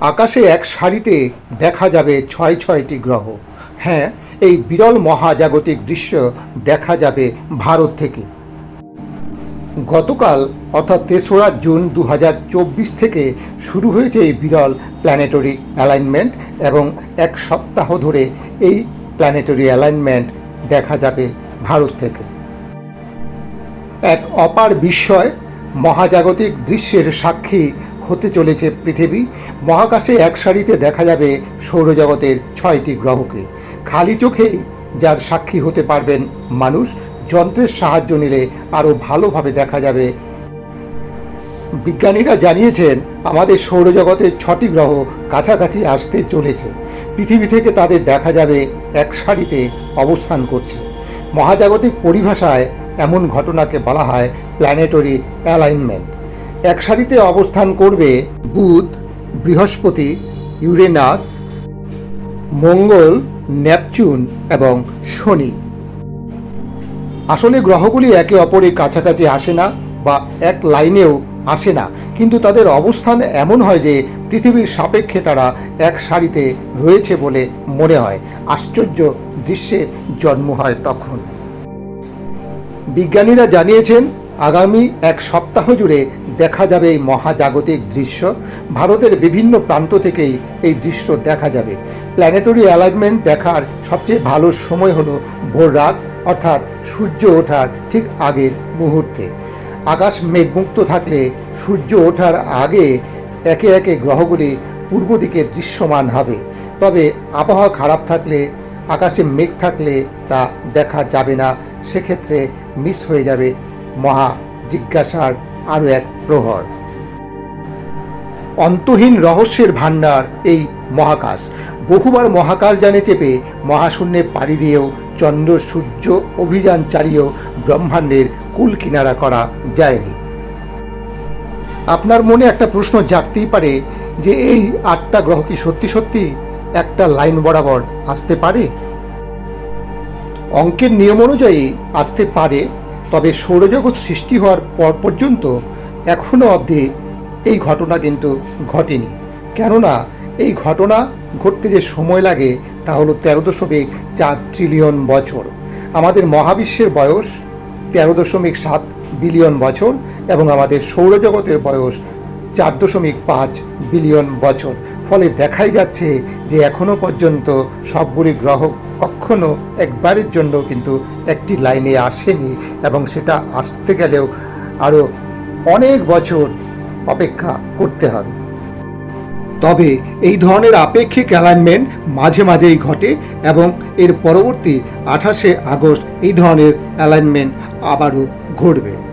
আকাশে এক সারিতে দেখা যাবে ছয় ছয়টি গ্রহ। হ্যাঁ এই বিরল মহাজাগতিক দৃশ্য দেখা যাবে ভারত থেকে। গতকাল, অর্থাৎ তেসরা জুন দু হাজার চব্বিশ থেকে শুরু হয়েছে এই বিরল প্ল্যানেটরি অ্যালাইনমেন্ট এবং এক সপ্তাহ ধরে এই প্ল্যানেটরি অ্যালাইনমেন্ট দেখা যাবে ভারত থেকে। এক অপার বিস্ময়, মহাজাগতিক দৃশ্যের সাক্ষী হতে চলেছে পৃথিবী। মহাকাশে এক সারিতে দেখা যাবে সৌরজগতের ছয়টি গ্রহকে। খালি চোখেই যার সাক্ষী হতে পারবেন মানুষ, যন্ত্রের সাহায্য নিলে আরও ভালোভাবে দেখা যাবে। বিজ্ঞানীরা জানিয়েছেন, আমাদের সৌরজগতের ছটি গ্রহ কাছাকাছি আসতে চলেছে। পৃথিবী থেকে তাদের দেখা যাবে এক সারিতে অবস্থান করছে। মহাজাগতিক পরিভাষায় এমন ঘটনাকে বলা হয় প্ল্যানেটরি অ্যালাইনমেন্ট। এক সারিতে অবস্থান করবে বুধ, বৃহস্পতি, ইউরেনাস, মঙ্গল, নেপচুন এবং শনি। আসলে গ্রহগুলি একে অপরের কাছাকাছি আসে না বা এক লাইনেও আসে না, কিন্তু তাদের অবস্থান এমন হয় যে পৃথিবীর সাপেক্ষে তারা এক সারিতে রয়েছে বলে মনে হয়। আশ্চর্য দৃশ্যের জন্ম হয় তখন। বিজ্ঞানীরা জানিয়েছেন, আগামী এক সপ্তাহ জুড়ে দেখা যাবে এই মহাজাগতিক দৃশ্য। ভারতের বিভিন্ন প্রান্ত থেকেই এই দৃশ্য দেখা যাবে। প্ল্যানেটরি অ্যালাইনমেন্ট দেখার সবচেয়ে ভালো সময় হলো ভোর রাত, অর্থাৎ সূর্য ওঠার ঠিক আগের মুহূর্তে। আকাশ মেঘমুক্ত থাকলে সূর্য ওঠার আগে একে একে গ্রহগুলি পূর্ব দিকে দৃশ্যমান হবে। তবে আবহাওয়া খারাপ থাকলে, আকাশে মেঘ থাকলে তা দেখা যাবে না। সেক্ষেত্রে মিস হয়ে যাবে মহা জিজ্ঞাসার আরও এক প্রহর। অন্তহীন রহস্যের ভাণ্ডার এই মহাকাশ। বহুবার মহাকাশ জানে চেপে মহাশূন্যে পাড়ি দিয়েও চন্দ্র সূর্য অভিযান চালিয়েও ব্রহ্মাণ্ডের কুল কিনারা করা যায়নি। আপনার মনে একটা প্রশ্ন জাগতেই পারে যে এই আটটা গ্রহ কি সত্যি সত্যি একটা লাইন বরাবর আসতে পারে? অঙ্কের নিয়ম অনুযায়ী আসতে পারে তবে সৌরজগৎ সৃষ্টি হওয়ার পর পর্যন্ত এখনও অবধি এই ঘটনা কিন্তু ঘটেনি। কেননা এই ঘটনা ঘটতে যে সময় লাগে তা হলো তেরো দশমিক চার ট্রিলিয়ন বছর। আমাদের মহাবিশ্বের বয়স তেরো দশমিক সাত বিলিয়ন বছর এবং আমাদের সৌরজগতের বয়স চার দশমিক পাঁচ বিলিয়ন বছর। ফলে দেখাই যাচ্ছে যে এখনও পর্যন্ত সবগুলি গ্রহ কখনো একবারের জন্য কিন্তু একটি লাইনে আসেনি এবং সেটা আসতে গেলেও আরও অনেক বছর অপেক্ষা করতে হবে। তবে এই ধরনের আপেক্ষিক অ্যালাইনমেন্ট মাঝে মাঝেই ঘটে এবং এর পরবর্তী আঠাশে আগস্ট এই ধরনের অ্যালাইনমেন্ট আবারও ঘটবে।